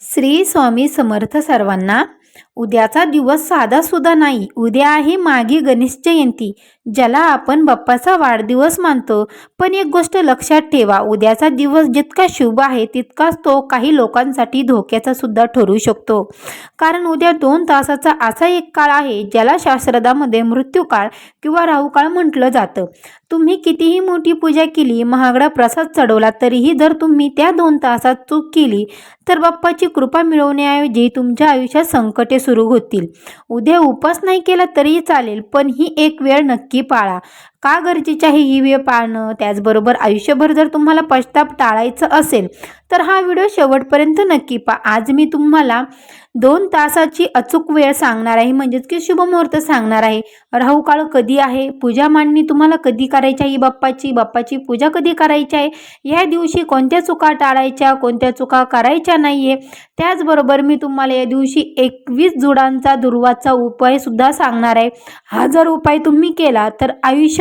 श्री स्वामी समर्थ सर्वांना उद्याचा दिवस साधासुद्धा नाही. उद्या आहे मागी गणेश जयंती. ज्याला आपण बाप्पाचा वाढदिवस मानतो. पण एक गोष्ट लक्षात ठेवा उद्याचा दिवस जितका शुभ आहे तितकाच तो काही लोकांसाठी धोक्याचा सुद्धा ठरू शकतो. कारण उद्या दोन तासाचा असा एक काळ आहे ज्याला शास्त्रदामध्ये मृत्यूकाळ किंवा राहुकाळ म्हटलं जातं. तुम्ही कितीही मोठी पूजा केली महागडा प्रसाद चढवला तरीही जर तुम्ही त्या दोन तासात चूक केली तर बाप्पाची कृपा मिळवण्याऐवजी तुमच्या आयुष्यात संकटे सुरू होतील. उद्या उपास नाही केला तरीही चालेल पण ही एक वेळ नक्की पाळा. का गरजेचे आहे ही वेळ पाळणं? त्याचबरोबर आयुष्यभर जर तुम्हाला पश्चाताप टाळायचं असेल तर हा व्हिडिओ शेवटपर्यंत नक्की पा आज मी तुम्हाला दोन तासाची अचूक वेळ सांगणार आहे. म्हणजेच की शुभमुहूर्त सांगणार आहे. राहू काळ कधी आहे? पूजा मांडणी तुम्हाला कधी करायची आहे? बाप्पाची बाप्पाची पूजा कधी करायची आहे? या दिवशी कोणत्या चुका टाळायच्या कोणत्या चुका करायच्या नाही आहे त्याचबरोबर मी तुम्हाला या दिवशी एकवीस जुडांचा दुर्वाचा उपायसुद्धा सांगणार आहे. हा जर उपाय तुम्ही केला तर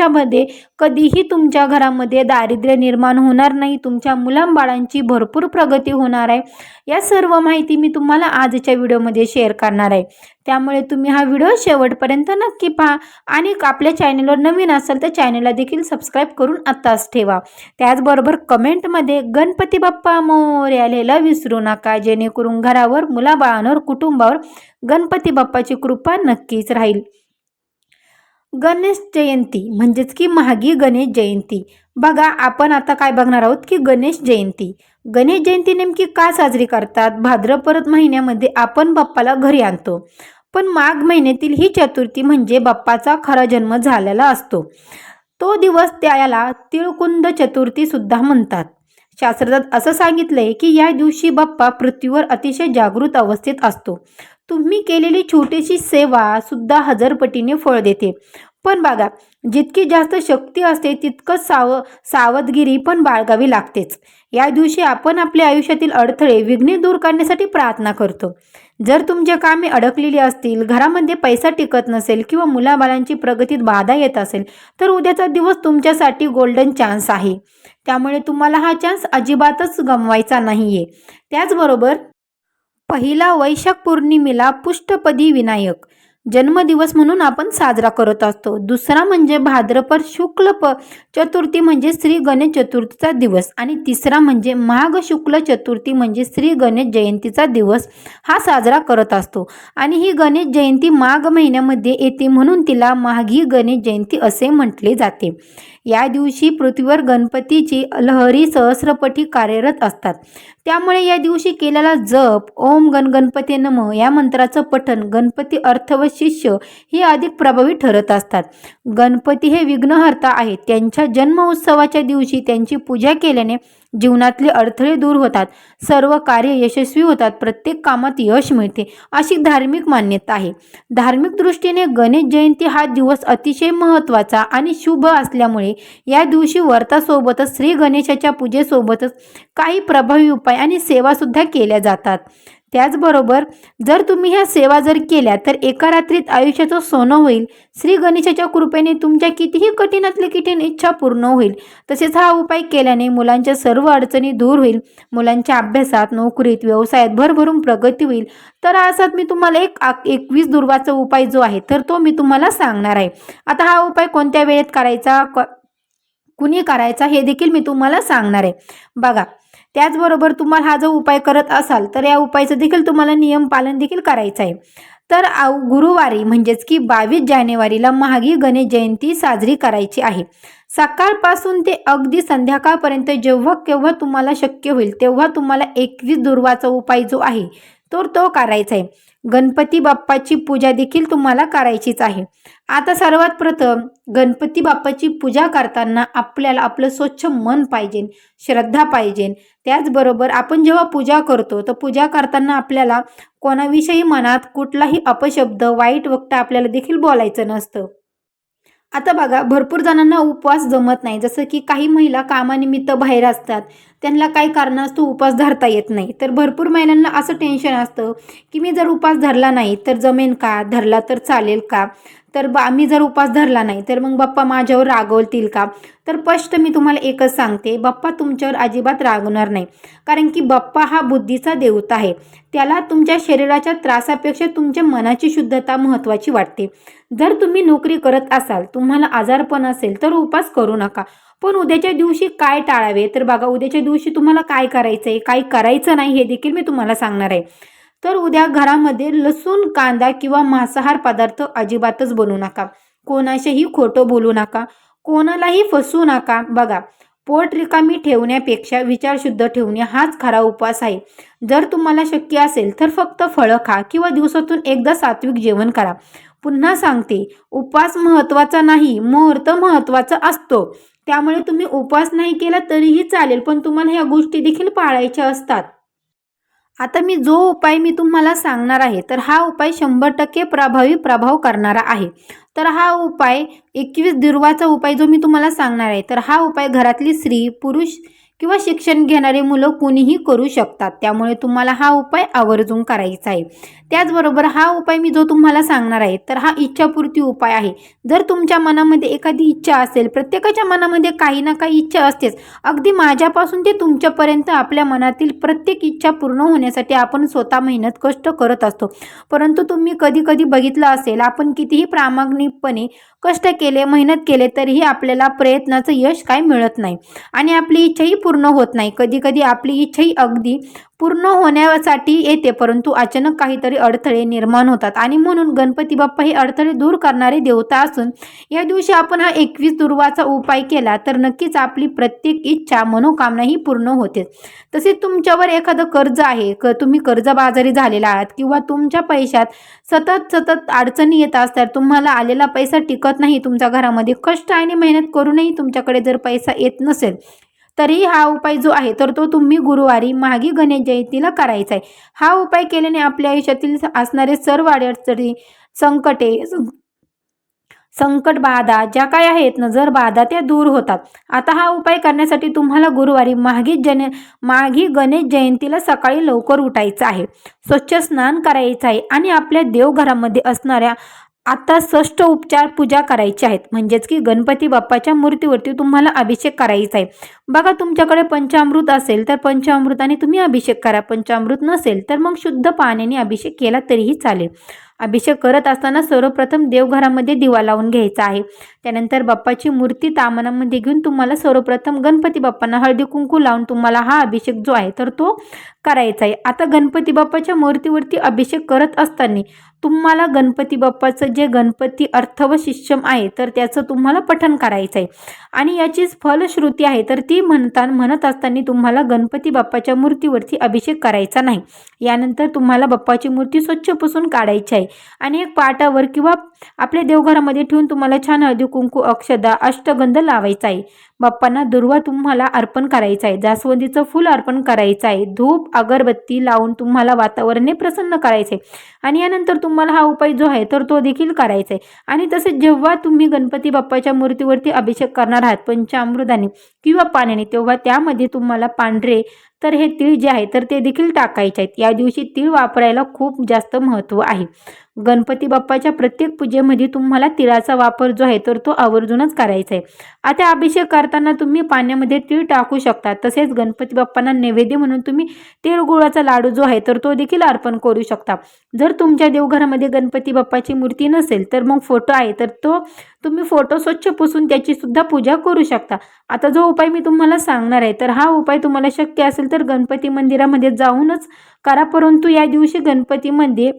भविष्यामध्ये कधीही तुमच्या घरामध्ये दारिद्र्य निर्माण होणार नाही तुमच्या मुलांबाळांची भरपूर प्रगती होणार आहे. या सर्व माहिती मी तुम्हाला आजच्या व्हिडिओमध्ये शेअर करणार आहे. त्यामुळे तुम्ही हा व्हिडिओ शेवटपर्यंत नक्की पहा आणि आपल्या चॅनलवर नवीन असाल तर चॅनलला देखील सबस्क्राईब करून आत्ताच ठेवा. त्याचबरोबर कमेंटमध्ये गणपती बाप्पा मोर विसरू नका जेणेकरून घरावर मुलाबाळांवर कुटुंबावर गणपती बाप्पाची कृपा नक्कीच राहील. गणेश जयंती म्हणजेच की महागी गणेश जयंती. बघा आपण आता काय बघणार आहोत की गणेश जयंती. गणेश जयंती नेमकी का साजरी करतात? भाद्रपरत महिन्यामध्ये आपण बाप्पाला घरी आणतो. पण माघ महिन्यातील ही चतुर्थी म्हणजे बाप्पाचा खरा जन्म झालेला असतो. तो दिवस त्याला तिळकुंद चतुर्थी सुद्धा म्हणतात. शास्त्रज्ञात असं सांगितलंय की या दिवशी बाप्पा पृथ्वीवर अतिशय जागृत अवस्थेत असतो. तुम्ही केलेली छोटीशी सेवा सुद्धा हजारपटीने फळ देते. पण बघा जितकी जास्त शक्ती असते तितकंच साव सावधगिरी पण बाळगावी लागतेच. या दिवशी आपण आपल्या आयुष्यातील अडथळे विघ्ने दूर करण्यासाठी प्रार्थना करतो. जर तुमच्या कामे अडकलेली असतील घरामध्ये पैसा टिकत नसेल किंवा मुलाबाळांची प्रगतीत बाधा येत असेल तर उद्याचा दिवस तुमच्यासाठी गोल्डन चान्स आहे. त्यामुळे तुम्हाला हा चान्स अजिबातच गमवायचा नाही आहे त्याचबरोबर पहिला वैशाख पौर्णिमेला पुष्टपदी विनायक जन्मदिवस म्हणून आपण साजरा करत असतो. दुसरा म्हणजे भाद्रपद शुक्ल प चतुर्थी म्हणजे श्री गणेश चतुर्थीचा दिवस आणि तिसरा म्हणजे माघ शुक्ल चतुर्थी म्हणजे श्री गणेश जयंतीचा दिवस हा साजरा करत असतो. आणि ही गणेश जयंती माघ महिन्यामध्ये येते म्हणून तिला माघी गणेश जयंती असे म्हटले जाते. या दिवशी पृथ्वीवर गणपतीची लहरी सहस्रपटी कार्यरत असतात. त्यामुळे या दिवशी केलेला जप ओम गण गणपती नम या मंत्राचं पठण गणपती अर्थ व शिष्य हे अधिक प्रभावी ठरत असतात. गणपती हे विघ्नहर्ता आहेत. त्यांच्या जन्म उत्सवाच्या दिवशी त्यांची पूजा केल्याने जीवनातले अडथळे दूर होतात. सर्व कार्य यशस्वी होतात. प्रत्येक कामात यश मिळते अशी धार्मिक मान्यता आहे. धार्मिक दृष्टीने गणेश जयंती हा दिवस अतिशय महत्त्वाचा आणि शुभ असल्यामुळे या दिवशी व्रतासोबतच श्री गणेशाच्या पूजेसोबतच काही प्रभावी उपाय आणि सेवासुद्धा केल्या जातात. त्याचबरोबर जर तुम्ही ह्या सेवा जर केल्या तर एका रात्रीत आयुष्याचं सोनं होईल. श्री गणेशाच्या कृपेने तुमच्या कितीही कठीणातली कठीण इच्छा पूर्ण होईल. तसेच हा उपाय केल्याने मुलांच्या सर्व अडचणी दूर होईल. मुलांच्या अभ्यासात नोकरीत व्यवसायात भरभरून प्रगती होईल. तर असाच मी तुम्हाला एक एकवीस दुर्वाचा उपाय जो आहे तर तो मी तुम्हाला सांगणार आहे. आता हा उपाय कोणत्या वेळेत करायचा कुणी करायचा हे देखील मी तुम्हाला सांगणार आहे. बघा त्याचबरोबर तुम्हाला हा जो उपाय करत असाल तर या उपायाचं देखील तुम्हाला नियम पालन देखील करायचं आहे. तर गुरुवारी म्हणजेच की बावीस जानेवारीला महागी गणेश जयंती साजरी करायची आहे. सकाळपासून ते अगदी संध्याकाळपर्यंत जेव्हा केव्हा तुम्हाला शक्य होईल तेव्हा तुम्हाला एकवीस दुर्वाचा उपाय जो आहे तर तो करायचा आहे. गणपती बाप्पाची पूजा देखील तुम्हाला करायचीच आहे. आता सर्वात प्रथम गणपती बाप्पाची पूजा करताना आपल्याला आपलं स्वच्छ मन पाहिजे श्रद्धा पाहिजे. त्याचबरोबर आपण जेव्हा पूजा करतो तर पूजा करताना आपल्याला कोणाविषयी मनात कुठलाही अपशब्द वाईट वक्त आपल्याला देखील बोलायचं नसतं. आता बघा भरपूर जणांना उपवास जमत नाही. जसं की काही महिला कामानिमित्त बाहेर असतात. त्यांना काही कारणास्तव उपास धरता येत नाही. तर भरपूर महिलांना असं टेन्शन असतं की मी जर उपास धरला नाही तर जमेन का? धरला तर चालेल का? तर बा मी जर उपास धरला नाही तर मग बाप्पा माझ्यावर रागवतील का? तर स्पष्ट मी तुम्हाला एकच सांगते बाप्पा तुमच्यावर अजिबात रागवणार नाही. कारण की बाप्पा हा बुद्धीचा देवता आहे. त्याला तुमच्या शरीराच्या त्रासापेक्षा तुमच्या मनाची शुद्धता महत्त्वाची वाटते. जर तुम्ही नोकरी करत असाल तुम्हाला आजारपण असेल तर उपास करू नका. पण उद्याच्या दिवशी काय टाळावे? तर बघा उद्याच्या दिवशी तुम्हाला काय करायचं आहे काय करायचं नाही हे देखील मी तुम्हाला सांगणार आहे. तर उद्या घरामध्ये लसूण कांदा किंवा मांसाहार पदार्थ अजिबातच बनवू नका. कोणाशीही खोटं बोलू नका. कोणालाही फसवू नका. बघा पोट रिकामी ठेवण्यापेक्षा विचारशुद्ध ठेवणे हाच खरा उपवास आहे. जर तुम्हाला शक्य असेल तर फक्त फळं खा किंवा दिवसातून एकदा सात्विक जेवण करा. पुन्हा सांगते उपवास महत्त्वाचा नाही मुहूर्त महत्त्वाचा असतो. त्यामुळे तुम्ही उपवास नाही केला तरीही चालेल पण तुम्हाला ह्या गोष्टी देखील पाळायच्या असतात. आता मी जो उपाय मी तुम्हाला सांगणार आहे तर हा उपाय शंभर टक्के प्रभावी प्रभाव करणारा आहे. तर हा उपाय एकवीस दुर्वाचा उपाय जो मी तुम्हाला सांगणार आहे तर हा उपाय घरातली स्त्री पुरुष किंवा शिक्षण घेणारे मुलं कुणीही करू शकतात. त्यामुळे तुम्हाला हा उपाय आवर्जून करायचा आहे. त्याचबरोबर हा उपाय मी जो तुम्हाला सांगणार आहे तर हा इच्छापूर्ती उपाय आहे. जर तुमच्या मनामध्ये एखादी इच्छा असेल प्रत्येकाच्या मनामध्ये काही ना काही इच्छा असतेच. अगदी माझ्यापासून ते तुमच्यापर्यंत आपल्या मनातील प्रत्येक इच्छा पूर्ण होण्यासाठी आपण स्वतः मेहनत कष्ट करत असतो. परंतु तुम्ही कधी कधी बघितलं असेल आपण कितीही प्रामाणिकपणे कष्ट केले मेहनत केले तरीही आपल्याला प्रयत्नाचं यश काय मिळत नाही. आणि आपली इच्छाही पूर्ण होत नाही. कधी कधी आपली इच्छाही अगदी पूर्ण होण्यासाठी येते परंतु अचानक काहीतरी अडथळे निर्माण होतात. आणि म्हणून गणपती बाप्पा हे अडथळे दूर करणारे देवता असून या दिवशी आपण हा एकवीस दुर्वाचा उपाय केला तर नक्कीच आपली प्रत्येक इच्छा मनोकामनाही पूर्ण होते. तसेच तुमच्यावर एखादं कर्ज आहे क तुम्ही कर्जबाजारी झालेला आहात किंवा तुमच्या पैशात सतत सतत अडचणी येत असतात तुम्हाला आलेला पैसा टिकत नाही तुमच्या घरामध्ये कष्ट आणि मेहनत करूनही तुमच्याकडे जर पैसा येत नसेल तरी हा उपाय जो आहे तर तो तुम्ही गुरुवारी मागी गणेश जयंतीला करायचा आहे. हा उपाय केल्याने आपल्या आयुष्यातील असणारे सर्व अडचणी संकटे संकट बाधा ज्या काय आहेत नजर बाधा त्या दूर होतात. आता हा उपाय करण्यासाठी तुम्हाला गुरुवारी माघी जन माघी गणेश जयंतीला सकाळी लवकर उठायचं आहे. स्वच्छ स्नान करायचं आहे आणि आपल्या देवघरामध्ये असणाऱ्या आता षष्ट उपचार पूजा करायची आहेत. म्हणजेच की गणपती बाप्पाच्या मूर्तीवरती तुम्हाला अभिषेक करायचा आहे बघा तुमच्याकडे पंचामृत असेल तर पंचामृताने तुम्ही अभिषेक करा. पंचामृत नसेल तर मग शुद्ध पाण्याने अभिषेक केला तरीही चालेल. अभिषेक करत असताना सर्वप्रथम देवघरामध्ये दिवा लावून घ्यायचा आहे. त्यानंतर बाप्पाची मूर्ती तामनामध्ये घेऊन तुम्हाला सर्वप्रथम गणपती बाप्पांना हळदी कुंकू लावून तुम्हाला हा अभिषेक जो आहे तर तो करायचा आहे आता गणपती बाप्पाच्या मूर्तीवरती अभिषेक करत असताना तुम्हाला गणपती बाप्पाचं जे गणपती अर्थ व शिष्यम आहे तर त्याचं तुम्हाला पठन करायचं आहे आणि याचीच फलश्रुती आहे तर ती म्हणता म्हणत असताना तुम्हाला गणपती बाप्पाच्या मूर्तीवरती अभिषेक करायचा नाही. यानंतर तुम्हाला बाप्पाची मूर्ती स्वच्छ पुसून काढायची आहे. आणि एक पाटावर किंवा आपल्या देवघरामध्ये ठेवून तुम्हाला छान हळदी कुंकू अक्षदा अष्टगंध लावायचा आहे. बाप्पांना दुर्वा तुम्हाला अर्पण करायचं आहे. जास्वंदीचं फूल अर्पण करायचं आहे. धूप अगरबत्ती लावून तुम्हाला वातावरणे प्रसन्न करायचे आणि यानंतर तुम्हाला हा उपाय जो आहे तर तो देखील करायचा आहे. आणि तसेच जेव्हा तुम्ही गणपती बाप्पाच्या मूर्तीवरती अभिषेक करणार आहात पंचामृताने किंवा पाण्याने तेव्हा त्यामध्ये तुम्हाला पांढरे तर हे तीळ जे आहे तर ते देखील टाकायचे आहेत. या दिवशी तीळ वापरायला खूप जास्त महत्त्व आहे. गणपती बाप्पाच्या प्रत्येक पूजेमध्ये तुम्हाला तिळाचा वापर जो आहे तर तो आवर्जूनच करायचा आहे. आता अभिषेक करताना तुम्ही पाण्यामध्ये तीळ टाकू शकता. तसेच गणपती बाप्पांना नैवेद्य म्हणून तुम्ही तिळगुळाचा लाडू जो आहे तर तो देखील अर्पण करू शकता. जर तुमच्या देवघरामध्ये गणपती बाप्पाची मूर्ती नसेल तर मग फोटो आहे तर तो तुम्ही फोटो स्वच्छ पुसून त्याची सुद्धा पूजा करू शकता. आता जो उपाय मी तुम्हाला सांगणार आहे तर हा उपाय तुम्हाला शक्य असेल तर गणपती मंदिरामध्ये जाऊनच करा. परंतु या दिवशी गणपतीमध्ये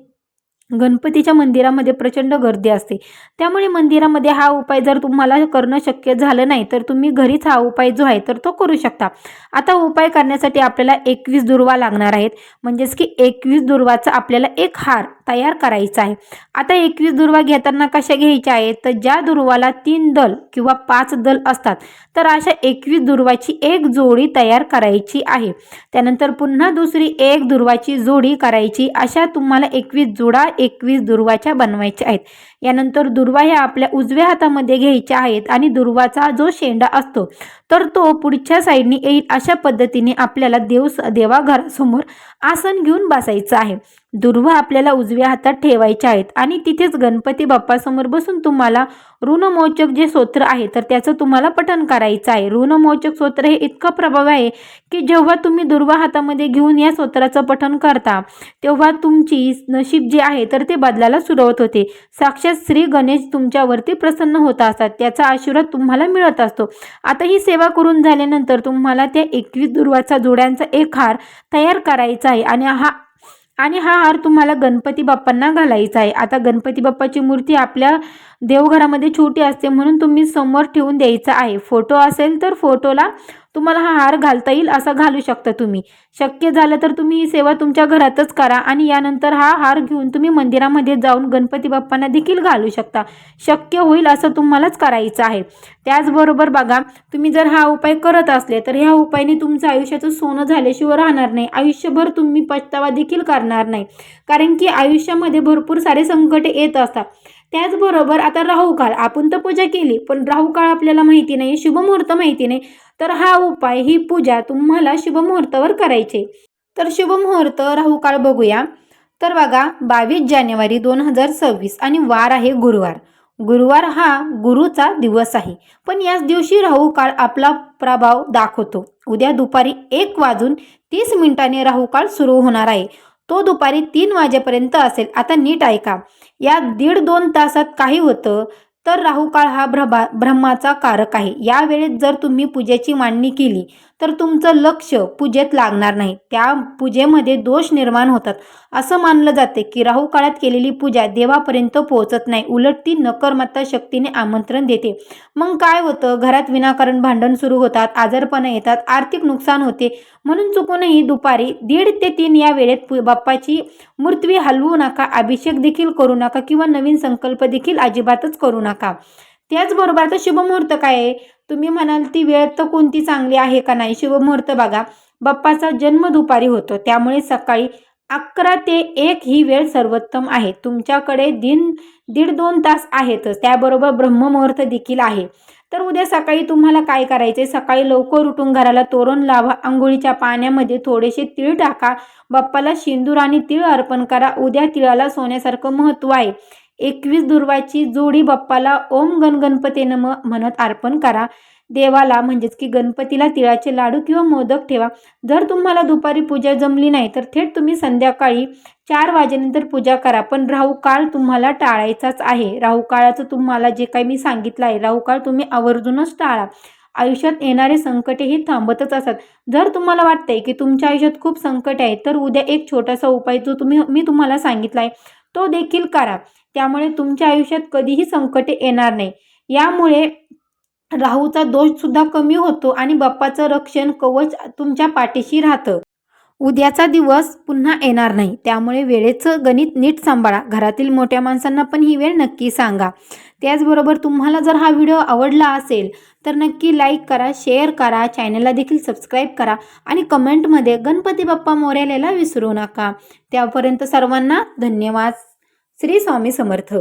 गणपतीच्या मंदिरामध्ये प्रचंड गर्दी असते. त्यामुळे मंदिरामध्ये हा उपाय जर तुम्हाला करणं शक्य झालं नाही तर तुम्ही घरीच हा उपाय जो आहे तर तो करू शकता. आता उपाय करण्यासाठी आपल्याला एकवीस दुर्वा लागणार आहेत. म्हणजेच की एकवीस दुर्वाचा आपल्याला एक हार तयार करायचा आहे. आता एकवीस दुर्वा घेताना कशा घ्यायच्या आहेत? तर ज्या दुर्वाला तीन दल किंवा पाच दल असतात तर अशा एकवीस दुर्वाची एक जोडी तयार करायची आहे. त्यानंतर पुन्हा दुसरी एक दुर्वाची जोडी करायची. अशा तुम्हाला एकवीस जोडा एकवीस दुर्वाच्या बनवायच्या आहेत. यानंतर दुर्वा ह्या आपल्या उजव्या हातामध्ये घ्यायच्या आहेत आणि दुर्वाचा जो शेंडा असतो तर तो पुढच्या साईडने येईल अशा पद्धतीने आपल्याला देव देवाघरासमोर आसन घेऊन बसायचं आहे. दुर्वा आपल्याला उजव्या हातात ठेवायच्या आहेत. आणि तिथेच गणपती बाप्पासमोर बसून तुम्हाला ऋणमोचक जे स्तोत्र आहे तर त्याचं तुम्हाला पठण करायचं आहे. ऋणमोचक स्तोत्र हे इतकं प्रभाव आहे की जेव्हा तुम्ही दुर्वा हातामध्ये घेऊन या स्तोत्राचं पठण करता तेव्हा तुमची नशीब जे आहे तर ते बदलायला सुरुवात होते. साक्षात श्री गणेश तुमच्यावरती प्रसन्न होत असतात. त्याचा आशीर्वाद तुम्हाला मिळत असतो. आता ही सेवा करून झाल्यानंतर तुम्हाला त्या एकवीस दुर्वाचा जोड्यांचा एक हार तयार करायचा आहे. आणि हा आणि हा हार तुम्हाला गणपती बाप्पांना घालायचा आहे. आता गणपती बाप्पाची मूर्ती आपल्या देवघरामध्ये छोटी असते म्हणून तुम्ही समोर ठेवून द्यायचा आहे. फोटो असेल तर फोटोला तुम्हाला हा हार घालता येईल असा घालू शकता तुम्ही. शक्य झालं तर तुम्ही ही सेवा तुमच्या घरातच करा आणि यानंतर हा हार घेऊन तुम्ही मंदिरामध्ये जाऊन गणपती बाप्पांना देखील घालू शकता. शक्य होईल असं तुम्हालाच करायचं आहे. त्याचबरोबर बघा तुम्ही जर हा उपाय करत असले तर ह्या उपायाने तुमचं आयुष्याचं सोनं झाल्याशिवाय राहणार नाही. आयुष्यभर तुम्ही पछतावा देखील करणार नाही. कारण की आयुष्यामध्ये भरपूर सारे संकट येत असतात. त्याचबरोबर आता राहू काळ. आपण तर पूजा केली पण राहू काळ आपल्याला माहिती नाही शुभमुहूर्त माहिती नाही. तर हा उपाय ही पूजा तुम्हाला शुभमुहूर्तावर करायचे. तर शुभमुहूर्त राहू काळ बघूया. तर बघा बावीस जानेवारी दोन हजार सव्वीस आणि वार आहे गुरुवार. गुरुवार हा गुरुचा दिवस आहे. पण याच दिवशी राहू काळ आपला प्रभाव दाखवतो. उद्या दुपारी एक वाजून तीस मिनिटांनी राहू काळ सुरू होणार आहे. तो दुपारी तीन वाजेपर्यंत असेल. आता नीट ऐका. या दीड दोन तासात काही होतं. तर राहुकाळ हा भ्रभा ब्रह्माचा कारक आहे. या वेळेत जर तुम्ही पूजेची मांडणी केली तर तुमचं लक्ष पूजेत लागणार नाही. त्या पूजेमध्ये दोष निर्माण होतात. असं मानलं जाते की राहू काळात केलेली पूजा देवापर्यंत पोहोचत नाही. उलट ती नकर्मता शक्तीने आमंत्रण देते. मग काय होतं? घरात विनाकारण भांडण सुरू होतात आजारपणा येतात आर्थिक नुकसान होते. म्हणून चुकूनही दुपारी दीड ते तीन या वेळेत पु- बाप्पाची मूर्ती हलवू नका अभिषेक देखील करू नका किंवा नवीन संकल्प देखील अजिबातच करू नका. त्याचबरोबर आता शुभमुहूर्त काय आहे? तुम्ही म्हणाल ती वेळ तर कोणती चांगली आहे का नाही? शुभमुहूर्त बघा. बाप्पाचा जन्म दुपारी होतो. त्यामुळे सकाळी अकरा ते एक ही वेळ सर्वोत्तम आहे. तुमच्याकडे दिन दीड दोन तास आहेतच. त्याबरोबर ब्रह्ममुहूर्त देखील आहे. तर उद्या सकाळी तुम्हाला काय करायचे सकाळी लवकर उठून घराला तोरण लावा. आंघोळीच्या पाण्यामध्ये थोडेसे तीळ टाका. बाप्पाला शिंदूर आणि तीळ अर्पण करा. उद्या तिळाला सोन्यासारखं महत्त्व आहे. एकवीस दुर्वाची जोडी बाप्पाला ओम गण गणपती नम म्हणत अर्पण करा. देवाला म्हणजेच की गणपतीला तिळाचे लाडू किंवा मोदक ठेवा. जर तुम्हाला दुपारी पूजा जमली नाही तर थेट तुम्ही संध्याकाळी चार वाजेनंतर पूजा करा. पण राहू काळ तुम्हाला टाळायचाच आहे. राहू काळाचं तुम्हाला जे काही मी सांगितलं आहे राहू काळ तुम्ही आवर्जूनच टाळा. आयुष्यात येणारे संकटेही थांबतच असतात जर तुम्हाला वाटतंय की तुमच्या आयुष्यात खूप संकट आहे तर उद्या एक छोटासा उपाय जो तुम्ही मी तुम्हाला सांगितला आहे तो देखील करा. त्यामुळे तुमच्या आयुष्यात कधीही संकटे येणार नाही. यामुळे राहूचा दोषसुद्धा कमी होतो आणि बाप्पाचं रक्षण कवच तुमच्या पाठीशी राहतं. उद्याचा दिवस पुन्हा येणार नाही. त्यामुळे वेळेचं गणित नीट सांभाळा. घरातील मोठ्या माणसांना पण ही वेळ नक्की सांगा. त्याचबरोबर तुम्हाला जर हा व्हिडिओ आवडला असेल तर नक्की लाईक करा शेअर करा चॅनलला देखील सबस्क्राईब करा आणि कमेंटमध्ये गणपती बाप्पा मोरेलेला विसरू नका. त्यापर्यंत सर्वांना धन्यवाद. श्री स्वामी समर्थ.